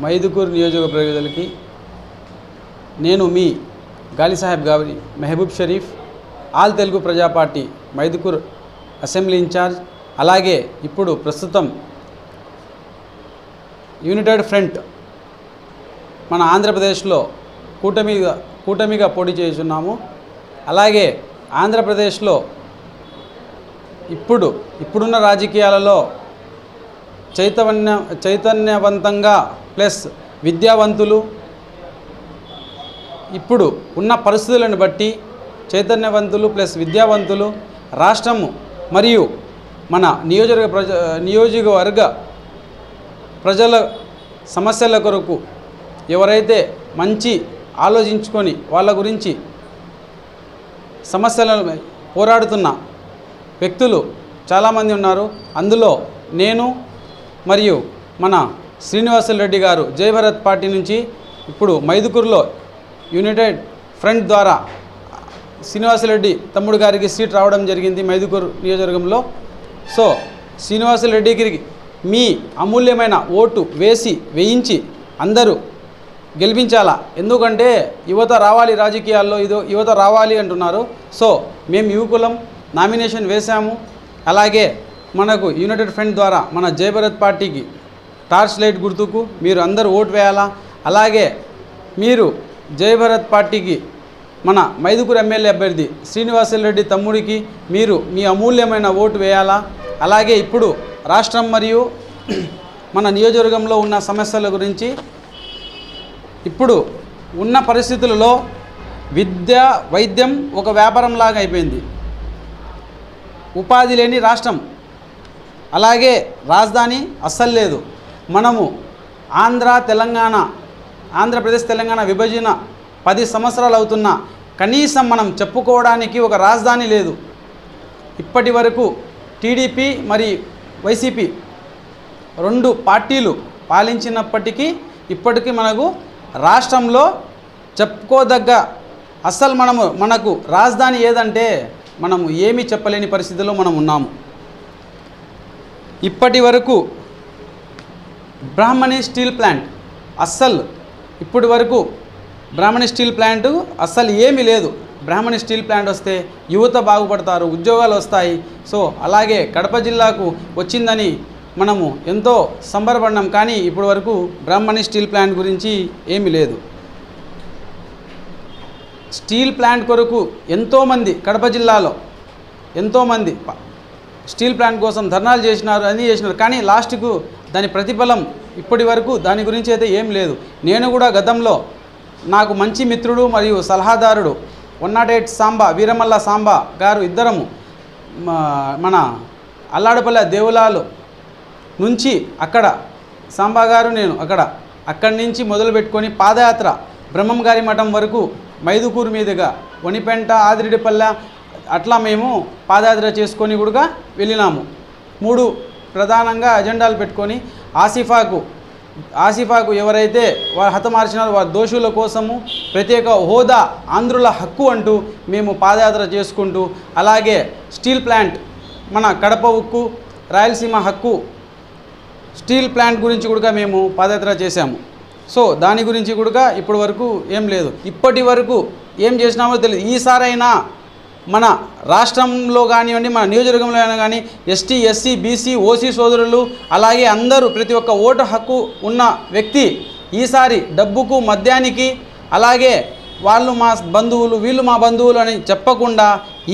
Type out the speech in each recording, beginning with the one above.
మైదుకూరు నియోజక ప్రజలకి నేను మీ గాలి సాహెబ్ గారి మెహబూబ్ షరీఫ్ ఆల్ తెలుగు ప్రజా పార్టీ మైదుకూర్ అసెంబ్లీ ఇన్ఛార్జ్ అలాగే ఇప్పుడు ప్రస్తుతం యునైటెడ్ ఫ్రంట్ మన ఆంధ్రప్రదేశ్లో కూటమిగా కూటమిగా పోటీ చేస్తున్నాము అలాగే ఆంధ్రప్రదేశ్లో ఇప్పుడు ఇప్పుడున్న రాజకీయాలలో చైతన్య చైతన్యవంతంగా ప్లస్ విద్యావంతులు ఇప్పుడు ఉన్న పరిస్థితులను బట్టి చైతన్యవంతులు ప్లస్ విద్యావంతులు రాష్ట్రము మరియు మన నియోజకవర్గ ప్రజ నియోజకవర్గ ప్రజల సమస్యల కొరకు ఎవరైతే మంచి ఆలోచించుకొని వాళ్ళ గురించి సమస్యలను పోరాడుతున్న వ్యక్తులు చాలామంది ఉన్నారు. అందులో నేను మరియు మన శ్రీనివాసులు రెడ్డి గారు జయభరత్ పార్టీ నుంచి ఇప్పుడు మైదుకూరులో యునైటెడ్ ఫ్రంట్ ద్వారా శ్రీనివాసరెడ్డి తమ్ముడు గారికి సీట్ రావడం జరిగింది మైదుకూరు నియోజకవర్గంలో. సో శ్రీనివాసరెడ్డికి మీ అమూల్యమైన ఓటు వేసి వేయించి అందరూ గెలిపించాలా? ఎందుకంటే యువత రావాలి రాజకీయాల్లో ఇదో యువత రావాలి అంటున్నారు. సో మేము యువకులం నామినేషన్ వేశాము. అలాగే మనకు యునైటెడ్ ఫ్రంట్ ద్వారా మన జయభరత్ పార్టీకి టార్చ్ లైట్ గుర్తుకు మీరు అందరూ ఓటు వేయాలా? అలాగే మీరు జయభరత్ పార్టీకి మన మైదుకూరు ఎమ్మెల్యే అభ్యర్థి శ్రీనివాసరెడ్డి తమ్ముడికి మీరు మీ అమూల్యమైన ఓటు వేయాలా? అలాగే ఇప్పుడు రాష్ట్రం మరియు మన నియోజకవర్గంలో ఉన్న సమస్యల గురించి ఇప్పుడు ఉన్న పరిస్థితులలో విద్య వైద్యం ఒక వ్యాపారంలాగా అయిపోయింది. ఉపాధి లేని రాష్ట్రం. అలాగే రాజధాని అస్సలు లేదు. మనము ఆంధ్ర తెలంగాణ ఆంధ్రప్రదేశ్ తెలంగాణ విభజన పది సంవత్సరాలు అవుతున్నా కనీసం మనం చెప్పుకోవడానికి ఒక రాజధాని లేదు. ఇప్పటి వరకు టీడీపీ మరి వైసీపీ రెండు పార్టీలు పాలించినప్పటికీ ఇప్పటికీ మనకు రాష్ట్రంలో చెప్పుకోదగ్గ అస్సలు మనము మనకు రాజధాని ఏదంటే మనము ఏమీ చెప్పలేని పరిస్థితిలో మనం ఉన్నాము. ఇప్పటి వరకు బ్రాహ్మణి స్టీల్ ప్లాంట్ అస్సలు ఇప్పటి వరకు బ్రాహ్మణి స్టీల్ ప్లాంట్ అస్సలు ఏమీ లేదు. బ్రాహ్మణి స్టీల్ ప్లాంట్ వస్తే యువత బాగుపడతారు ఉద్యోగాలు వస్తాయి. సో అలాగే కడప జిల్లాకు వచ్చిందని మనము ఎంతో సంబరపడినాం కానీ ఇప్పటి వరకు బ్రహ్మణి స్టీల్ ప్లాంట్ గురించి ఏమీ లేదు. స్టీల్ ప్లాంట్ కొరకు ఎంతోమంది కడప జిల్లాలో ఎంతోమంది స్టీల్ ప్లాంట్ కోసం ధర్నాలు చేసినారు అన్నీ చేసినారు. కానీ లాస్ట్కు దాని ప్రతిఫలం ఇప్పటి వరకు దాని గురించి అయితే ఏం లేదు. నేను కూడా గతంలో నాకు మంచి మిత్రుడు మరియు సలహాదారుడు one nought eight Samba Veeramalla Samba గారు ఇద్దరము మా- మన అల్లాడపల్లె దేవులాలు నుంచి అక్కడ సాంబాగారు నేను అక్కడ అక్కడి నుంచి మొదలు పెట్టుకొని పాదయాత్ర బ్రహ్మంగారి మఠం వరకు మైదుకూరు మీదుగా వనిపెంట ఆదిరెడ్డిపల్లె అట్లా మేము పాదయాత్ర చేసుకొని కూడా వెళ్ళినాము. మూడు ప్రధానంగా అజెండాలు పెట్టుకొని ఆసిఫాకు ఆసిఫాకు ఎవరైతే వారు హతమార్చినారో వారి దోషుల కోసము ప్రత్యేక హోదా ఆంధ్రుల హక్కు అంటూ మేము పాదయాత్ర చేసుకుంటూ అలాగే స్టీల్ ప్లాంట్ మన కడప ఉక్కు రాయలసీమ హక్కు స్టీల్ ప్లాంట్ గురించి కూడా మేము పాదయాత్ర చేశాము. సో దాని గురించి కూడా ఇప్పటి వరకు ఏం లేదు. ఇప్పటి వరకు ఏం చేసినామో తెలియదు. ఈసారైనా మన రాష్ట్రంలో కానివ్వండి మన నియోజకవర్గంలో అయినా కానీ ఎస్టీ ఎస్సీ బీసీ ఓసీ సోదరులు అలాగే అందరూ ప్రతి ఒక్క ఓటు హక్కు ఉన్న వ్యక్తి ఈసారి డబ్బుకు మద్యానికి అలాగే వాళ్ళు మా బంధువులు వీళ్ళు మా బంధువులు అని చెప్పకుండా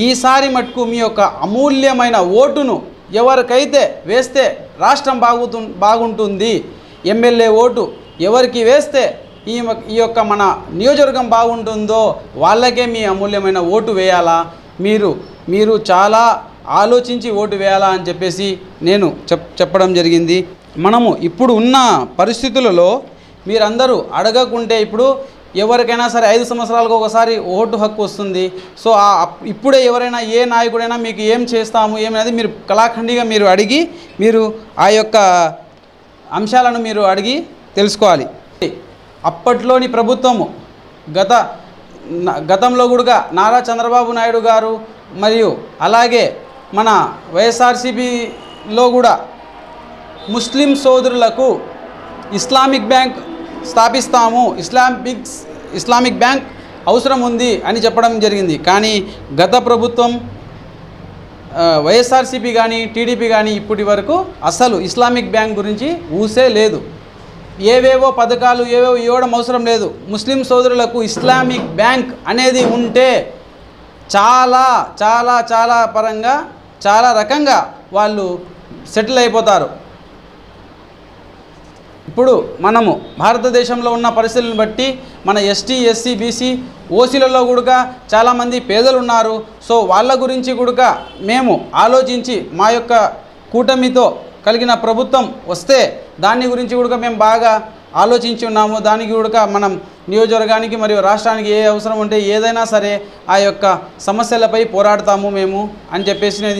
ఈసారి మటుకు మీ యొక్క అమూల్యమైన ఓటును ఎవరికైతే వేస్తే రాష్ట్రం బాగుతు బాగుంటుంది. ఎమ్మెల్యే ఓటు ఎవరికి వేస్తే ఈ ఈ యొక్క మన నియోజకవర్గం బాగుంటుందో వాళ్ళకే మీ అమూల్యమైన ఓటు వేయాలా? మీరు మీరు చాలా ఆలోచించి ఓటు వేయాలా అని చెప్పేసి నేను చెప్ చెప్పడం జరిగింది. మనము ఇప్పుడు ఉన్న పరిస్థితులలో మీరందరూ అడగకుంటే ఇప్పుడు ఎవరికైనా సరే ఐదు సంవత్సరాలకు ఒకసారి ఓటు హక్కు వస్తుంది. సో ఆ అప్- ఇప్పుడే ఎవరైనా ఏ నాయకుడైనా మీకు ఏం చేస్తాము ఏమనేది మీరు కళాఖండిగా మీరు అడిగి మీరు ఆ యొక్క అంశాలను మీరు అడిగి తెలుసుకోవాలి. అప్పట్లోని ప్రభుత్వము గత గతంలో కూడా నారా చంద్రబాబు నాయుడు గారు మరియు అలాగే మన వైఎస్ఆర్సీబీలో కూడా ముస్లిం సోదరులకు ఇస్లామిక్ బ్యాంక్ స్థాపిస్తాము. ఇస్లామిక్ ఇస్లామిక్ బ్యాంక్ అవసరం ఉంది అని చెప్పడం జరిగింది. కానీ గత ప్రభుత్వం వైఎస్ఆర్సీపీ కానీ టీడీపీ కానీ ఇప్పటి వరకు అసలు ఇస్లామిక్ బ్యాంక్ గురించి ఊసే లేదు. ఏవేవో పథకాలు ఏవేవో ఇవ్వడం అవసరం లేదు. ముస్లిం సోదరులకు ఇస్లామిక్ బ్యాంక్ అనేది ఉంటే చాలా చాలా చాలా పరంగా చాలా రకంగా వాళ్ళు సెటిల్ అయిపోతారు. ఇప్పుడు మనము భారతదేశంలో ఉన్న పరిస్థితులను బట్టి మన ఎస్టీ ఎస్సీ బీసీ ఓసీలలో కూడా చాలామంది పేదలు ఉన్నారు సో వాళ్ళ గురించి కూడా మేము ఆలోచించి మా యొక్క కూటమితో కలిగిన ప్రభుత్వం వస్తే దాని గురించి కూడా మేము బాగా ఆలోచించి ఉన్నాము. దానికి కూడా మనం నియోజకవర్గానికి మరియు రాష్ట్రానికి ఏ అవసరం ఉంటే ఏదైనా సరే ఆ యొక్క సమస్యలపై పోరాడతాము మేము అని చెప్పేసి నేను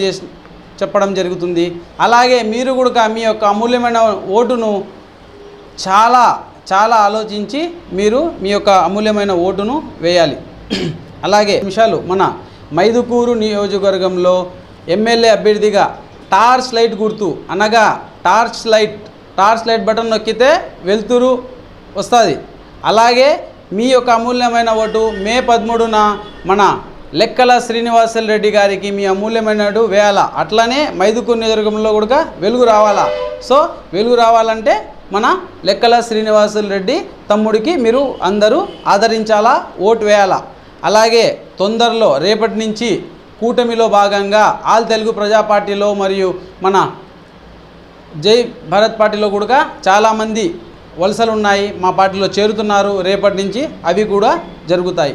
చెప్పడం జరుగుతుంది. అలాగే మీరు కూడా మీ యొక్క అమూల్యమైన ఓటును చాలా చాలా ఆలోచించి మీరు మీ యొక్క అమూల్యమైన ఓటును వేయాలి. అలాగే నిమిషాలు మన మైదుకూరు నియోజకవర్గంలో ఎమ్మెల్యే అభ్యర్థిగా టార్చ్ లైట్ గుర్తు అనగా torch light torch light button నొక్కితే వెలుతురు వస్తుంది. అలాగే మీ యొక్క అమూల్యమైన ఓటు మే పదమూడున మన లెక్కల శ్రీనివాసల్ రెడ్డి గారికి మీ అమూల్యమైన ఓటు వేయాలా? అట్లనే మైదుకూరు నియోజకవర్గంలో కూడా వెలుగు రావాలా? సో వెలుగు రావాలంటే మన లెక్కల శ్రీనివాసులు రెడ్డి తమ్ముడికి మీరు అందరూ ఆదరించాలా ఓటు వేయాలా? అలాగే తొందరలో రేపటి నుంచి కూటమిలో భాగంగా ఆల్ తెలుగు ప్రజా పార్టీలో మరియు మన జై భారత్ పార్టీలో కూడా చాలామంది వలసలు ఉన్నాయి మా పార్టీలో చేరుతున్నారు రేపటి నుంచి అవి కూడా జరుగుతాయి.